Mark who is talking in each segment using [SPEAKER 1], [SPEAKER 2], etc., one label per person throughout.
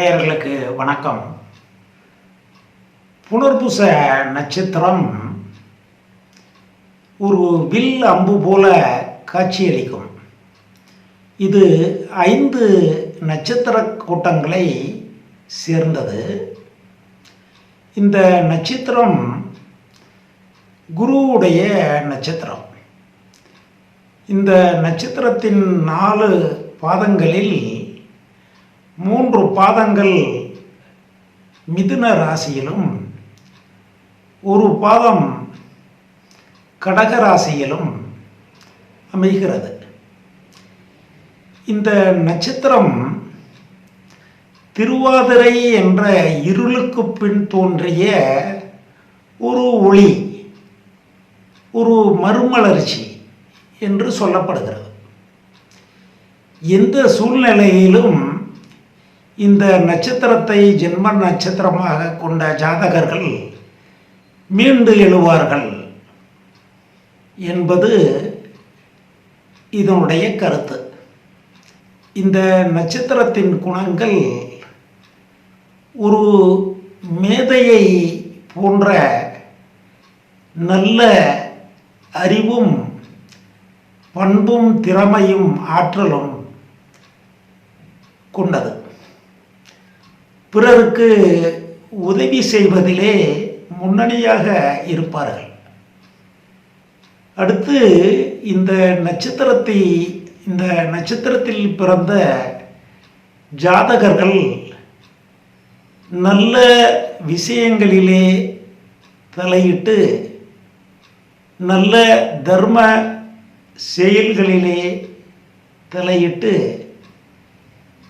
[SPEAKER 1] நேயர்களுக்கு வணக்கம். புனர்பூச நட்சத்திரம் ஒரு வில் அம்பு போல காட்சியளிக்கும். இது ஐந்து நட்சத்திர கூட்டங்களை சேர்ந்தது. இந்த நட்சத்திரம் குருவுடைய நட்சத்திரம். இந்த நட்சத்திரத்தின் நாலு பாதங்களில் மூன்று பாதங்கள் மிதுன ராசியிலும் ஒரு பாதம் கடக ராசியிலும் அமைகிறது. இந்த நட்சத்திரம் திருவாதிரை என்ற இருளுக்கு பின் தோன்றிய ஒரு ஒளி ஒரு மறுமலர்ச்சி என்று சொல்லப்படுகிறது. எந்த சூழ்நிலையிலும் இந்த நட்சத்திரத்தை ஜென்ம நட்சத்திரமாக கொண்ட ஜாதகர்கள் மீண்டு எழுவார்கள் என்பது இதனுடைய கருத்து. இந்த நட்சத்திரத்தின் குணங்கள் ஒரு மேதையை போன்ற நல்ல அறிவும் பண்பும் திறமையும் ஆற்றலும் கொண்டது. பிறருக்கு உதவி செய்வதிலே முன்னணியாக இருப்பார்கள். அடுத்து இந்த நட்சத்திரத்தை இந்த நட்சத்திரத்தில் பிறந்த ஜாதகர்கள் நல்ல விஷயங்களிலே தலையிட்டு நல்ல தர்ம செயல்களிலே தலையிட்டு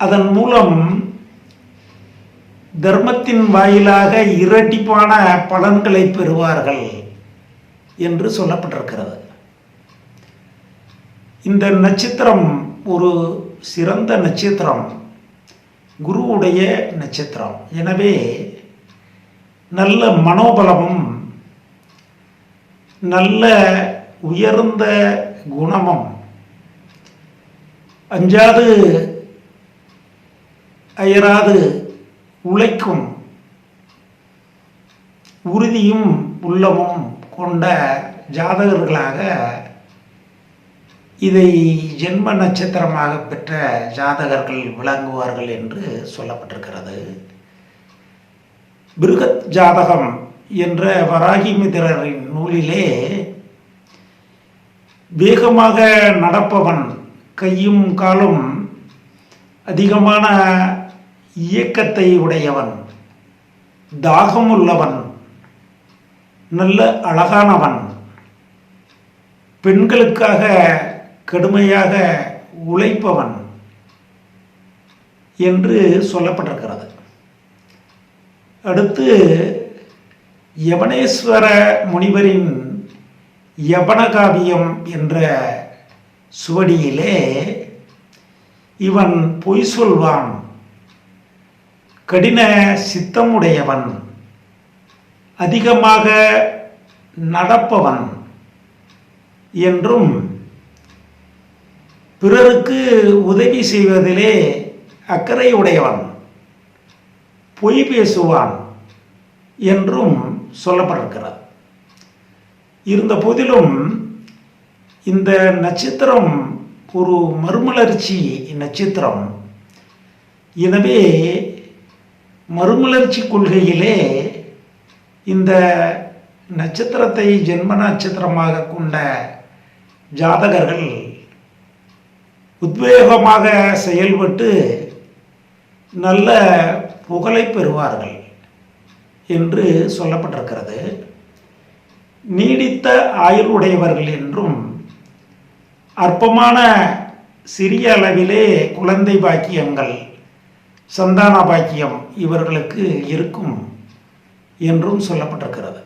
[SPEAKER 1] அதன் மூலம் தர்மத்தின் வாயிலாக இரட்டிப்பான பலன்களை பெறுவார்கள் என்று சொல்லப்பட்டிருக்கிறது. இந்த நட்சத்திரம் ஒரு சிறந்த நட்சத்திரம் குருவுடைய நட்சத்திரம். எனவே நல்ல மனோபலமும் நல்ல உயர்ந்த குணமும் அஞ்சாது அயராது உழைக்கும். உறுதியும் உள்ளமும் கொண்ட ஜாதகர்களாக இதை ஜென்ம நட்சத்திரமாக பெற்ற ஜாதகர்கள் விளங்குவார்கள் என்று சொல்லப்பட்டிருக்கிறது. பிருகத் ஜாதகம் என்ற வராகிமித்திரரின் நூலிலே வேகமாக நடப்பவன் கையும் காலும் அதிகமான இயக்கத்தை உடையவன் தாகமுள்ளவன் நல்ல அழகானவன். பெண்களுக்காக கடுமையாக உழைப்பவன் என்று சொல்லப்பட்டிருக்கிறது. அடுத்து யவனேஸ்வர முனிவரின் யவனகாவியம் என்ற சுவடியிலே இவன் பொய் சொல்வான். கடின சித்தமுடையவன் அதிகமாக நடப்பவன் என்றும் பிறருக்கு உதவி செய்வதிலே அக்கறை உடையவன் பொய் பேசுவான் என்றும் சொல்லப்பட்டிருக்கிறார் இருந்த போதிலும் இந்த நட்சத்திரம் ஒரு மறுமலர்ச்சி நட்சத்திரம். எனவே மறுமலர்ச்சி கொள்கையிலே இந்த நட்சத்திரத்தை ஜென்ம நட்சத்திரமாக கொண்ட ஜாதகர்கள் உத்வேகமாக செயல்பட்டு நல்ல புகழை பெறுவார்கள் என்று சொல்லப்பட்டிருக்கிறது. நீடித்த ஆயுள் உடையவர்கள் என்றும் அற்பமான சிறிய அளவிலே குழந்தை பாக்கியங்கள் சந்தான பாக்கியம் இவர்களுக்கு இருக்கும் என்றும் சொல்லப்பட்டிருக்கிறது.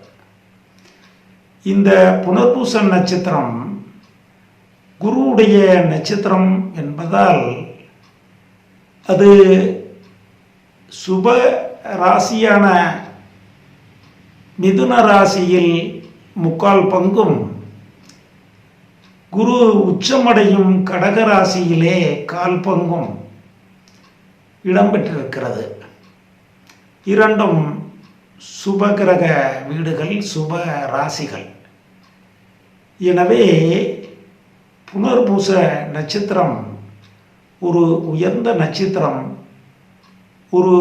[SPEAKER 1] இந்த புனர்பூச நட்சத்திரம் குருவுடைய நட்சத்திரம் என்பதால் அது சுப ராசியான மிதுன ராசியில் முக்கால் பங்கும் குரு உச்சமடையும் கடக ராசியிலே கால் பங்கும். இடம்பெற்றிருக்கிறது. இரண்டும் சுபகிரக வீடுகள் சுப ராசிகள். எனவே புனர்பூச நட்சத்திரம் ஒரு உயர்ந்த நட்சத்திரம் ஒரு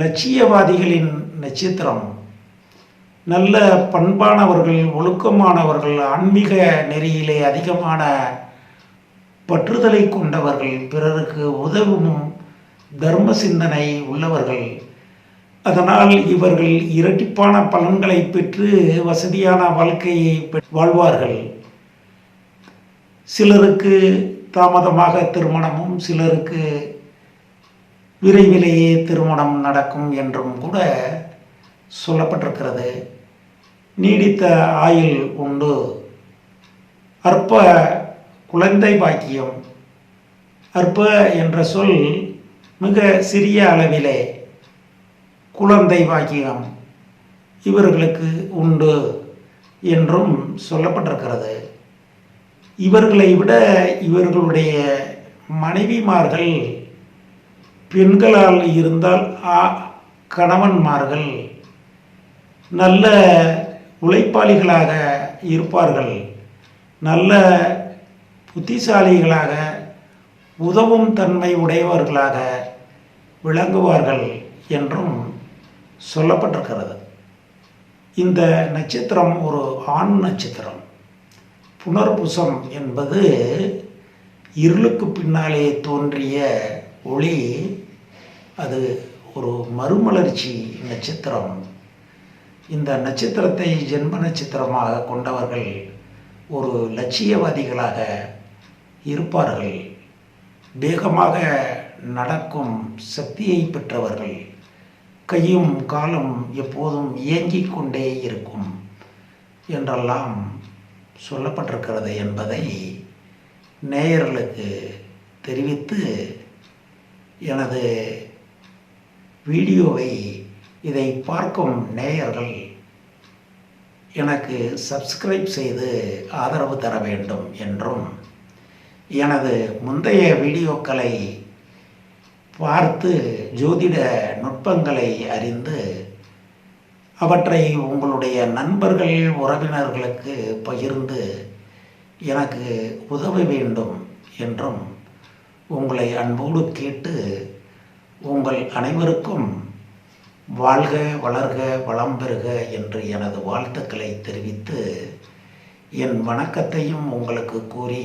[SPEAKER 1] லட்சியவாதிகளின் நட்சத்திரம். நல்ல பண்பானவர்கள் ஒழுக்கமானவர்கள் ஆன்மீக நெறியிலே அதிகமான பற்றுதலை கொண்டவர்கள் பிறருக்கு உதவும் தர்ம சிந்தனை உள்ளவர்கள். அதனால் இவர்கள் இரட்டிப்பான பலன்களை பெற்று வசதியான வாழ்க்கையை வாழ்வார்கள். சிலருக்கு தாமதமாக திருமணமும் சிலருக்கு விரைவிலேயே திருமணம் நடக்கும் என்றும் கூட சொல்லப்பட்டிருக்கிறது. நீடித்த ஆயுள் உண்டு. அற்ப குழந்தை பாக்கியம். அற்ப என்ற சொல் மிக சிறிய அளவிலே குழந்தை பாக்கியம் இவர்களுக்கு உண்டு என்றும் சொல்லப்பட்டிருக்கிறது. இவர்களை விட இவர்களுடைய மனைவிமார்கள் பெண்களால் இருந்தால் கணவன்மார்கள் நல்ல உழைப்பாளிகளாக இருப்பார்கள். நல்ல புத்திசாலிகளாக உதவும் தன்மை உடையவர்களாக விளங்குவார்கள் என்றும் சொல்லப்பட்டிருக்கிறது. இந்த நட்சத்திரம் ஒரு ஆண் நட்சத்திரம். புனர்புசம் என்பது இருளுக்கு பின்னாலே தோன்றிய ஒளி. அது ஒரு மறுமலர்ச்சி நட்சத்திரம். இந்த நட்சத்திரத்தை ஜென்ம நட்சத்திரமாக கொண்டவர்கள் ஒரு லட்சியவாதிகளாக இருப்பார்கள். வேகமாக நடக்கும் சக்தியை பெற்றவர்கள் கையும் காலும் எப்போதும் இயங்கிக் கொண்டே இருக்கும் என்றெல்லாம் சொல்லப்பட்டிருக்கிறது என்பதை நேயர்களுக்கு தெரிவித்து எனது வீடியோவை இதை பார்க்கும் நேயர்கள் எனக்கு சப்ஸ்கிரைப் செய்து ஆதரவு தர வேண்டும் என்றும் எனது முந்தைய வீடியோக்களை பார்த்து ஜோதிட நுட்பங்களை அறிந்து அவற்றை உங்களுடைய நண்பர்கள் உறவினர்களுக்கு பகிர்ந்து எனக்கு உதவ வேண்டும் என்றும் உங்களை அன்போடு கேட்டு உங்கள் அனைவருக்கும் வாழ்க வளர்க வளம் பெறுக என்று எனது வாழ்த்துக்களை தெரிவித்து என் வணக்கத்தையும் உங்களுக்கு கூறி